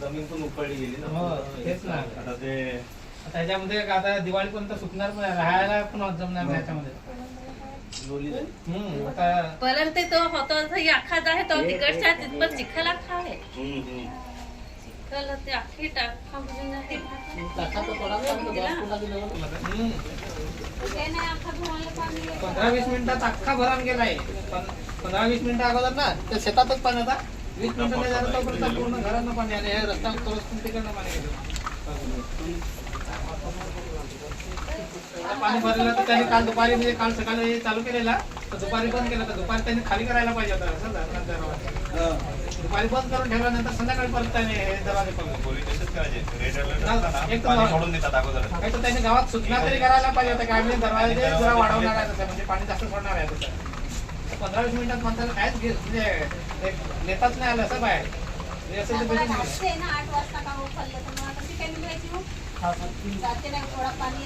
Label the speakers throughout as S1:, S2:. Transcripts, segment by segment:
S1: जमीन पण उकळली गेली ना
S2: हो, तेच ना.
S1: आता ते
S2: आता ह्याच्यामध्ये आता दिवाळीपर्यंत सुकणार पण आहे. राहायला पण जमणार नाही
S1: जाईल.
S2: हम्म, आता
S3: परंतु तो होतो आखात आहे तो तिकडच्या तिथपर चिखल आखा ते आखी टाका.
S2: पंधरा वीस मिनिटात अख्खा भरान गेलाय. पण पंधरा वीस मिनिटं अगोदर ना ते शेतातच पाणी होता वीस मिनिटं नाही झालं तोपर्यंत पूर्ण घरानं पाणी आलं हे रस्ता तिकडनं पाणी गेलं आता पाणी भरलेलं तर त्यांनी काल दुपारी म्हणजे काल सकाळी चालू केलेला. दुपारी बंद केला तर दुपारी त्यांनी खाली करायला पाहिजे होता असं दरवाजा. दुपारी बंद करून ठेवल्यानंतर संध्याकाळी परत त्याने हे दरवाजे हा, काही तर त्यांनी गावात सूचना तरी करायला पाहिजे होत्या की आम्ही दरवाजे जरा वाढवणार आहे म्हणजे पाणी जास्त सोडणार आहे तसं. पंधरा वीस मिनिटात माणसाला कायच म्हणजे एक नेताच नाही आलं असं बाहेर.
S4: आठ वाजता तर मग आता ती काय मिळायची मग. जाते नाही थोडा पाणी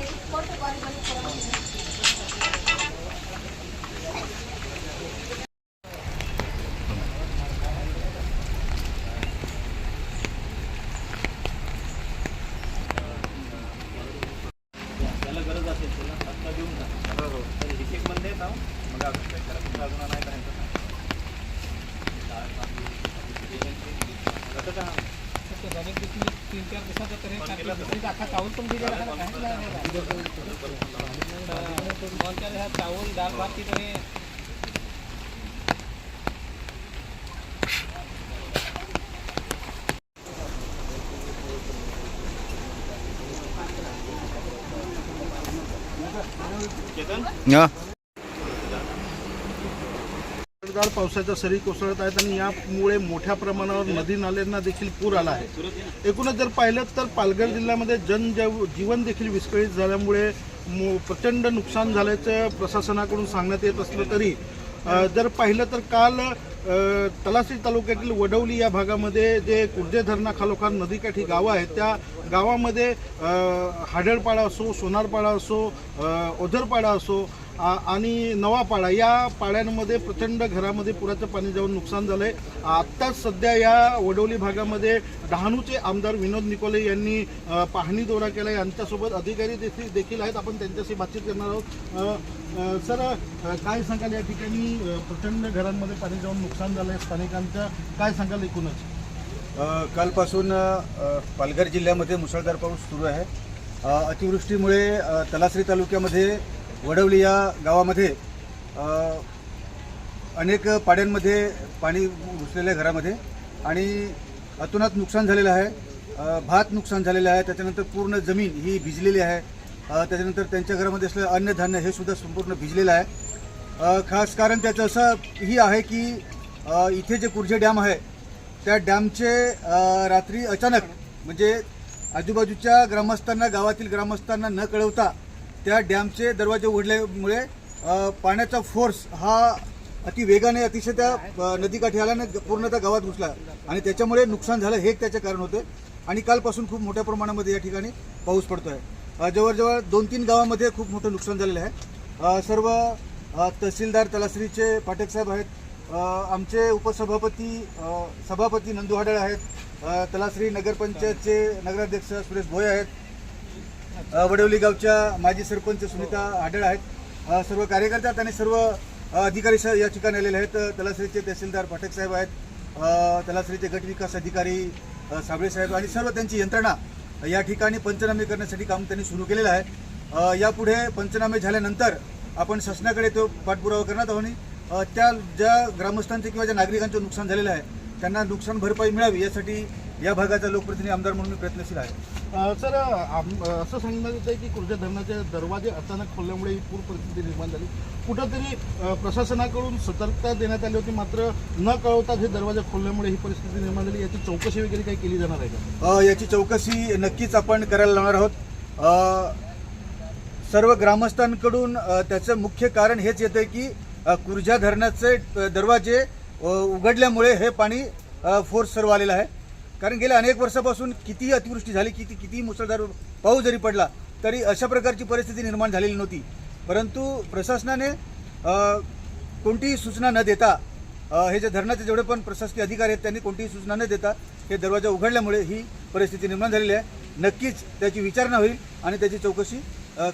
S2: तीन चार दिवसाचं तरी टाकलं. तरी अख्खा चावल पण दिलेला आहे, काहीच नाही आहे. तर दोन चार ह्या चावल डाळ भात की तरी
S1: चेतन
S5: मुसळधार पावसाच्या सरी कोसळत आहेत आणि यामुळे मोठ्या प्रमाणावर नदी नाल्यांना देखील पूर आला आहे. एकूणच जर पाहिलं तर पालघर जिल्ह्यामध्ये जनजीव जीवन देखील विस्कळीत झाल्यामुळे मो- प्रचंड नुकसान झाल्याचं प्रशासनाकडून सांगण्यात येत असलं तरी जर पाहिलं तर काल तलासी तलासरी तालुक्यातील वडवली या भागामध्ये जे कुर्जे धरणाखालोखाल नदीकाठी गावं आहेत त्या गावामध्ये हाडळपाडा असो सोनारपाडा असो ओझरपाडा असो आणि नवापाडा या पाड्यांमध्ये प्रचंड घरामध्ये पुराचं पाणी जाऊन नुकसान झालं आहे आत्ताच सध्या या वडोली भागामध्ये डहाणूचे आमदार विनोद निकोले यांनी पाहणी दौरा केला यांच्यासोबत अधिकारी देखील देखील आहेत. आपण त्यांच्याशी बातचीत करणार आहोत. सर काय सांगाल या ठिकाणी? प्रचंड घरांमध्ये पाणी जाऊन नुकसान झालं आहे स्थानिकांचं. काय सांगाल एकूणच?
S6: कालपासून पालघर जिल्ह्यामध्ये मुसळधार पाऊस सुरू आहे. अतिवृष्टीमुळे तलासरी तालुक्यामध्ये वडवली या गावामध्ये अनेक पाड्यांमध्ये पाणी घुसलेलं आहे घरामध्ये आणि अतोनात नुकसान झालेलं आहे. भात नुकसान झालेलं आहे. त्याच्यानंतर पूर्ण जमीन ही भिजलेली आहे. त्याच्यानंतर त्यांच्या घरामध्ये असलेलं अन्नधान्य हे सुद्धा संपूर्ण भिजलेलं आहे. खास कारण त्याचं असं ही आहे की इथे जे कुर्जे डॅम आहे त्या डॅमचे रात्री अचानक म्हणजे आजूबाजूच्या ग्रामस्थांना गावातील ग्रामस्थांना न कळवता त्या डॅमचे दरवाजे उघडल्यामुळे पाण्याचा फोर्स हा अति वेगाने अतिशय त्या नदीकाठी आल्याने पूर्ण त्या गावात घुसला. आणि त्याच्यामुळे नुकसान झालं हे त्याचे कारण होते. आणि कालपासून खूप मोठ्या प्रमाणामध्ये या ठिकाणी पाऊस पडतोय. आहे जवळजवळ दोन तीन गावामध्ये खूप मोठं नुकसान झालेलं आहे. सर्व तहसीलदार तलासरीचे पाठक साहेब आहेत. आमचे उपसभापती सभापती नंदू हाडळ आहेत. तलासरी नगरपंचायतचे नगराध्यक्ष सुरेश भोये आहेत. वडवली गावच्या माजी सरपंच सुनीता आढळ आहेत. सर्व कार्यकर्त्यात आणि सर्व अधिकारी स- या ठिकाणी आलेले आहेत. तलासरीचे तहसीलदार पाठक साहेब आहेत. तलासरीचे गट विकास अधिकारी साबळे साहेब आणि सर्व त्यांची यंत्रणा या ठिकाणी पंचनामे करण्यासाठी काम त्यांनी सुरू केलेलं आहे. यापुढे पंचनामे झाल्यानंतर आपण शासनाकडे तो पाठपुरावा करण्यात आहोत आणि त्या ज्या ग्रामस्थांचे किंवा ज्या नागरिकांचं नुकसान झालेलं आहे त्यांना नुकसान भरपाई मिळावी यासाठी या भागाचा लोकप्रतिनिधी आमदार म्हणून मी प्रयत्नशील आहे.
S5: सर आम- असं सांगण्यात येतं की कुर्जा धरणाचे दरवाजे अचानक खोलल्यामुळे ही पूर परिस्थिती निर्माण झाली. कुठंतरी अ, प्रशासनाकडून सतर्कता देण्यात आली होती मात्र न कळवताच हे दरवाजे खोलल्यामुळे ही परिस्थिती निर्माण झाली. याची चौकशी वगैरे काही केली जाणार आहे का?
S6: अ, याची चौकशी नक्कीच आपण करायला लावणार आहोत. अ, सर्व ग्रामस्थांकडून अ, त्याचं मुख्य कारण हेच येतं की अ, कुर्जा धरणाचे अ, दरवाजे अ, उघडल्यामुळे हे पाणी अ, फोर्स सर्व आलेलं आहे. कारण गेल्या अनेक वर्षापासून कितीही अतिवृष्टी झाली किती कितीही मुसळधार पाऊस जरी पडला तरी अशा प्रकारची परिस्थिती निर्माण झालेली नव्हती. परंतु प्रशासनाने कोणतीही सूचना न देता हे जे धरणाचे जेवढे पण प्रशासकीय अधिकारी आहेत त्यांनी कोणतीही सूचना न देता हे दरवाजा उघडल्यामुळे ही परिस्थिती निर्माण झालेली आहे. नक्कीच त्याची विचारणा होईल आणि त्याची चौकशी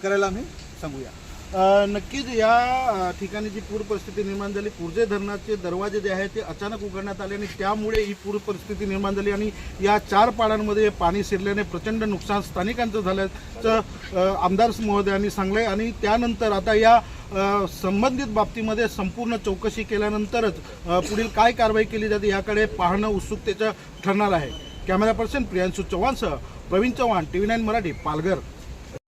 S6: करायला आम्ही सांगूया.
S5: नक्कीच या ठिकाणी जी पूर परिस्थिती निर्माण झाली पुरजे धरणाचे दरवाजे जे आहेत ते अचानक उघडण्यात आले आणि त्यामुळे ही पूर परिस्थिती निर्माण झाली आणि या चार पाड्यांमध्ये पाणी शिरल्याने प्रचंड नुकसान स्थानिकांचं झाल्याचं आमदार महोदयांनी सांगलंय आणि त्यानंतर आता या संबंधित बाबतीमध्ये संपूर्ण चौकशी केल्यानंतरच पुढील काय कारवाई केली जाते याकडे पाहणं उत्सुकतेचं ठरणार आहे. Camera person Priyanshu चव्हाणसह Pravin Chavan T V nine Marathi Palghar.